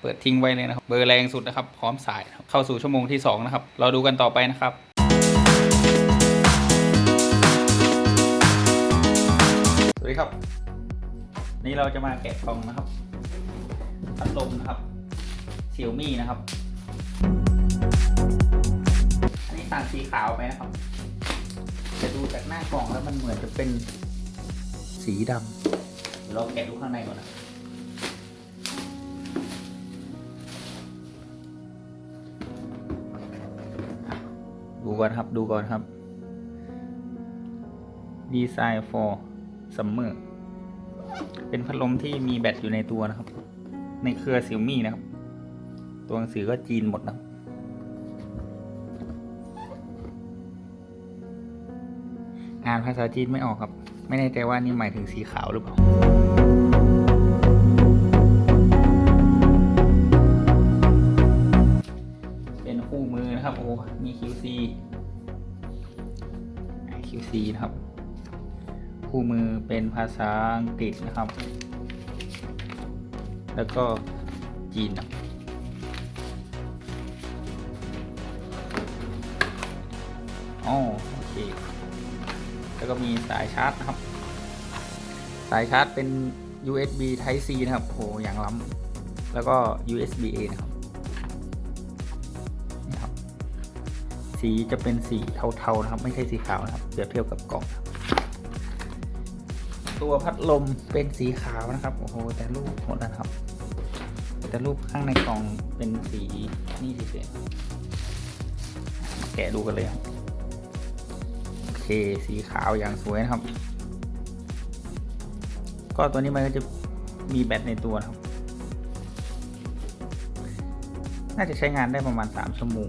เปิดทิ้งไว้เลยนะครับ เบอร์แรงสุดนะครับ พร้อมสาย เข้าสู่ชั่วโมงที่ 2 นะครับ เราดูกันต่อไปนะครับสวัสดีครับ นี่เราจะมาแกะกล่องนะครับพัดลมนะครับเซี่ยมี่นะครับ อันนี้ต่างสีขาวไปนะครับ จะดูจากหน้ากล่องแล้วมันเหมือนจะเป็นสีดำเราแกะดูข้างในก่อนนะ ก่อนครับ ดูก่อนครับ Design for Summer เป็นพัดลมที่มีแบตอยู่ในตัวนะครับ ในเครือซิลมี่นะครับ ตัวหนังสือก็จีนหมดนะครับงานภาษาจีนไม่ออกครับ ไม่แน่ใจว่านี่หมายถึงสีขาวหรือเปล่า คู่มือนะครับ โอ้ มี QC QC นะครับ คู่มือเป็นภาษาอังกฤษนะครับ แล้วก็จีนนะอ๋อโอเค แล้วก็มีสายชาร์จนะครับ สายชาร์จเป็น USB Type C นะครับโหอย่างล้ำแล้วก็ USB A นะครับ สีจะเป็นสีเทาๆนะครับ ไม่ใช่สีขาวนะครับเปรียบเทียบกับกล่องตัวพัดลมเป็นสีขาวนะครับโอ้โหแต่รูปโหดนะครับ แต่รูปข้างในกล่องเป็นสีนี่เฉยๆมาแกะดูกันเลยครับโอเคสีขาวอย่างสวยนะครับ ก็ตัวนี้มันก็จะมีแบตในตัวนะครับ น่าจะใช้งานได้ประมาณ 3 ชั่วโมง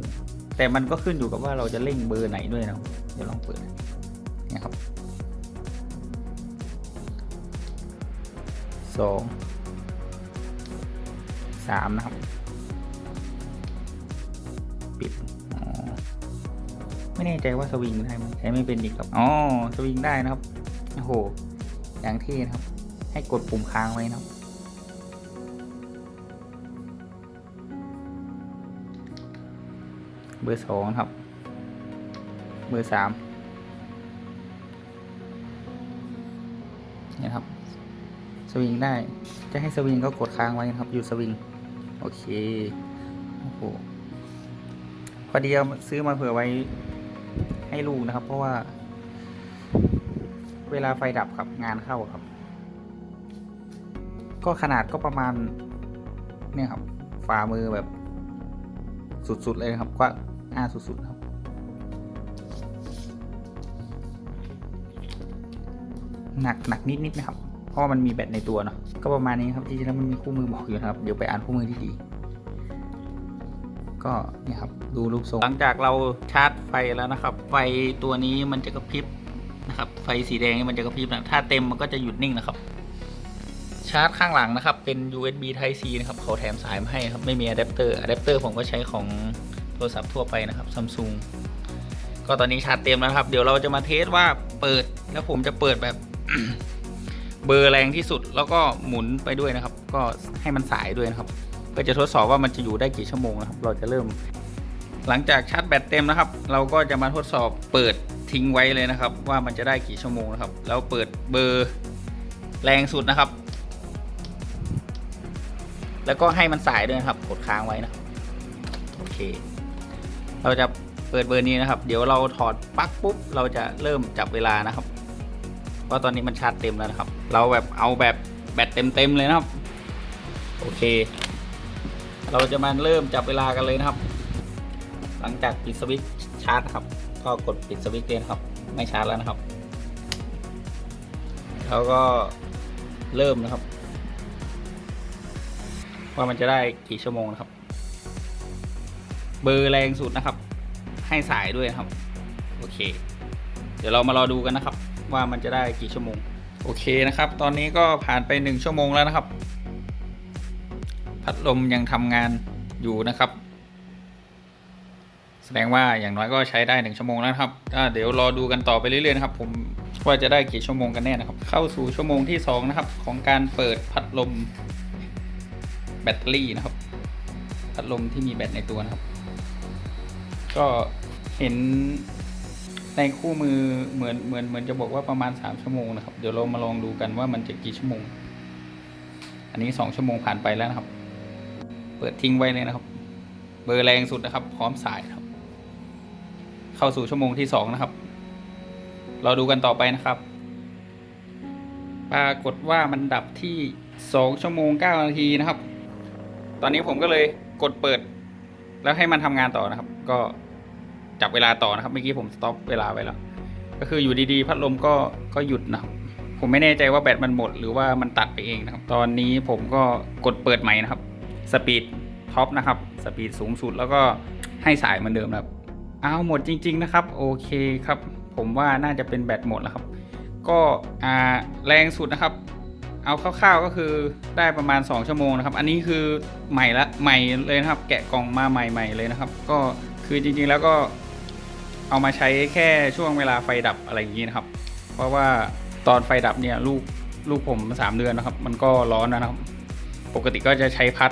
แต่มันก็ขึ้นอยู่กับว่าเราจะเร่งเบอร์ไหนด้วยนะเดี๋ยวลองเปิดเนี่ยครับสองสามนะครับ ปิดไม่แน่ใจว่าสวิงได้ไหมใช้ไม่เป็นอีกครับอ๋อสวิงได้นะครับโอ้โหอย่างที่นะครับ ให้กดปุ่มค้างไว้นะครับ เบอร์สองครับ เบอร์สามนี่ครับ สวิงได้ จะให้สวิงก็กดค้างไว้นะครับ อยู่สวิง โอเค โอ้โห พอดีเอาซื้อมาเผื่อไว้ให้ลูกนะครับ เพราะว่า เวลาไฟดับครับงานเข้าครับ ก็ขนาดก็ประมาณ เนี่ยครับ ฝ่ามือแบบสุด ๆ เลยครับกว่า อ้าสุดๆครับ หนักหนักนิดๆนะครับ เพราะว่ามันมีแบตในตัวเนาะก็ประมาณนี้ครับจริงๆแล้วมันมีคู่มือบอกอยู่นะครับ เดี๋ยวไปอ่านคู่มือที่ดีก็เนี่ยครับดูรูปทรงหลังจากเราชาร์จไฟแล้วนะครับ ไฟตัวนี้มันจะกระพริบนะครับ ไฟสีแดงนี่มันจะกระพริบนะถ้าเต็มมันก็จะหยุดนิ่งนะครับ ชาร์จข้างหลังนะครับ เป็น USB Type C นะครับเขาแถมสายมาให้ครับไม่มีอะแดปเตอร์อะแดปเตอร์ผมก็ใช้ของ รศัพท์ทั่วไปนะครับซัมซุงก็ตอนนี้ชาร์จเต็มแล้วครับ เดี๋ยวเราจะมาเทสว่าเปิดแล้วผมจะเปิดแบบ เบอร์แรงที่สุดแล้วก็หมุนไปด้วยนะครับ ก็ให้มันสายด้วยนะครับเพื่อจะทดสอบว่ามันจะอยู่ได้กี่ชั่วโมงนะครับ เราจะเริ่ม หลังจากชาร์จแบตเต็มนะครับ เราก็จะมาทดสอบเปิดทิ้งไว้เลยนะครับ ว่ามันจะได้กี่ชั่วโมงนะครับ แล้วเปิดเบอร์แรงสุดนะครับ แล้วก็ให้มันสายด้วยนะครับ กดค้างไว้นะ โอเค เราจะเปิดเบอร์นี้นะครับ เดี๋ยวเราถอดปลั๊กปุ๊บ เราจะเริ่มจับเวลานะครับ เพราะตอนนี้มันชาร์จเต็มแล้วนะครับ เราแบบเอาแบบแบตเต็มๆเลยนะครับ โอเค เราจะมาเริ่มจับเวลากันเลยนะครับ หลังจากปิดสวิตช์ชาร์จครับ ก็กดปิดสวิตช์เลยนครับ ไม่ชาร์จแล้วนะครับ แล้วก็เริ่มนะครับ ว่ามันจะได้กี่ชั่วโมงนะครับ เบอร์แรงสุดนะครับ ให้สายด้วยครับ โอเค เดี๋ยวเรามารอดูกันนะครับ ว่ามันจะได้กี่ชั่วโมง โอเคนะครับ ตอนนี้ก็ผ่านไปหนึ่งชั่วโมงแล้วนะครับ พัดลมยังทำงานอยู่นะครับ แสดงว่าอย่างน้อยก็ใช้ได้หนึ่งชั่วโมงแล้วครับเดี๋ยวรอดูกันต่อไปเรื่อยๆนะครับ ผมว่าจะได้กี่ชั่วโมงกันแน่นะครับ เข้าสู่ชั่วโมงที่สองนะครับ ของการเปิดพัดลมแบตเตอรี่นะครับ พัดลมที่มีแบตในตัวนะครับ ก็เห็นในคู่มือเหมือนเหมือนเหมือนจะบอกว่าประมาณสามชั่วโมงนะครับ เดี๋ยวเรามาลองดูกันว่ามันจะกี่ชั่วโมง อันนี้สองชั่วโมงผ่านไปแล้วนะครับ เปิดทิ้งไว้เลยนะครับ เบอร์แรงสุดนะครับ พร้อมสายครับ เข้าสู่ชั่วโมงที่สองนะครับ เราดูกันต่อไปนะครับ ปรากฏว่ามันดับที่สองชั่วโมงเก้านาทีนะครับ ตอนนี้ผมก็เลยกดเปิด แล้วให้มันทำงานต่อนะครับ ก็จับเวลาต่อนะครับเมื่อกี้ผมสต็อปเวลาไว้แล้ว ก็คืออยู่ดีๆ พัดลมก็ก็หยุดนะครับผมไม่แน่ใจว่าแบตมันหมดหรือว่ามันตัดไปเองนะครับ ตอนนี้ผมก็กดเปิดใหม่นะครับสปีดท็อปนะครับสปีดสูงสุดแล้วก็ให้สายเหมือนเดิมนะครับอ้าวหมดจริง ๆนะครับ โอเคครับ ผมว่าน่าจะเป็นแบตหมดแล้วครับ ก็อ่าแรงสุดนะครับ เอาคร่าวๆก็คือได้ประมาณ 2 ชั่วโมงนะครับ อันนี้คือใหม่ละใหม่เลยนะครับ แกะกล่องมาใหม่ๆเลยนะครับ ก็คือจริงๆแล้วก็เอามาใช้แค่ช่วงเวลาไฟดับอะไรอย่างนี้นะครับ เพราะว่าตอนไฟดับเนี่ยลูกลูกผมสามเดือนนะครับ มันก็ร้อนนะครับ ปกติก็จะใช้พัด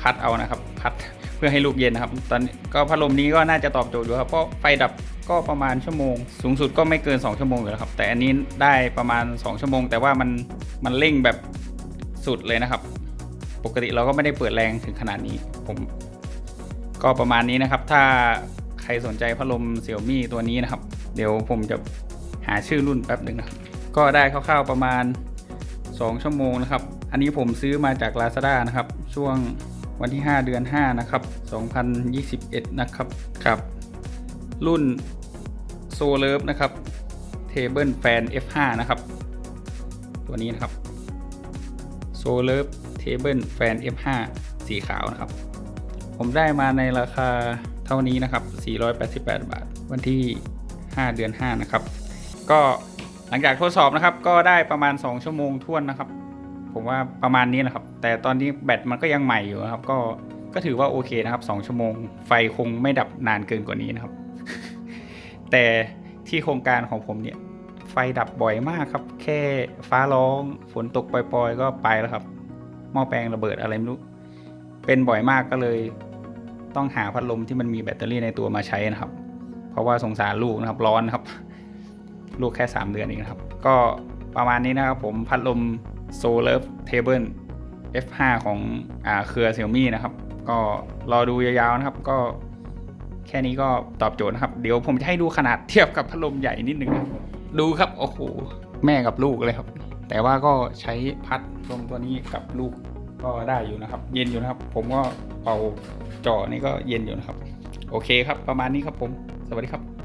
พัดเอานะครับ พัด พื่อให้ลูกเย็นนะครับ ตอนก็พัดลมนี้ก็น่าจะตอบโจทย์อยู่ครับเพราะไฟดับก็ประมาณชั่วโมง สูงสุดก็ไม่เกิน 2 ชั่วโมงอยู่แล้วครับ แต่อันนี้ได้ประมาณ 2 ชั่วโมง แต่ว่ามันมันเร่งแบบสุดเลยนะครับ ปกติเราก็ไม่ได้เปิดแรงถึงขนาดนี้ ผมก็ประมาณนี้นะครับ ถ้าใครสนใจพัดลมเสี่ยวมี่ตัวนี้นะครับ เดี๋ยวผมจะหาชื่อรุ่นแป๊บหนึ่งนะครับ ก็ได้คร่าวๆประมาณ 2 ชั่วโมงนะครับ อันนี้ผมซื้อมาจาก Lazada นะครับ ช่วง วันที่ 5 เดือน 5 นะครับ 2021 นะครับกับ รุ่นโซเลิฟนะครับ Table Fan F5 นะครับ ตัวนี้นะครับโซเลิฟ Table Fan F5 สีขาวนะครับ ผมได้มาในราคาเท่านี้นะครับ 488 บาท วันที่ 5 เดือน 5 นะครับ ก็หลังจากทดสอบนะครับก็ได้ประมาณ 2 ชั่วโมงท่วนนะครับ ผมว่าประมาณนี้นะครับ แต่ตอนนี้แบตมันก็ยังใหม่อยู่นะครับ ก็ก็ถือว่าโอเคนะครับ 2 ชั่วโมง ไฟคงไม่ดับนานเกินกว่านี้นะครับ แต่ที่โครงการของผมเนี่ย ไฟดับบ่อยมากครับ แค่ฟ้าร้องฝนตกปล่อยๆ ก็ไปแล้วครับ หม้อแปลงระเบิดอะไรไม่รู้ เป็นบ่อยมากก็เลย ต้องหาพัดลมที่มันมีแบตเตอรี่ในตัวมาใช้นะครับ เพราะว่าสงสารลูกนะครับร้อนนครับ ลูกแค่ 3 เดือนเองนะครับ ก็ประมาณนี้นะครับผมพัดลม Solar Table F5 ของอ่าเครือ Xiaomi นะครับ ก็รอดูยาวๆนะครับ ก็แค่นี้ก็ตอบโจทย์นะครับ เดี๋ยวผมจะให้ดูขนาดเทียบกับพัดลมใหญ่นิดนึง ดูครับ โอ้โห แม่กับลูกเลยครับ แต่ว่าก็ใช้พัดลมตัวนี้กับลูกก็ได้อยู่นะครับ เย็นอยู่นะครับ ผมก็เป่าจ่อนี่ก็เย็นอยู่นะครับ โอเคครับ ประมาณนี้ครับผม สวัสดีครับ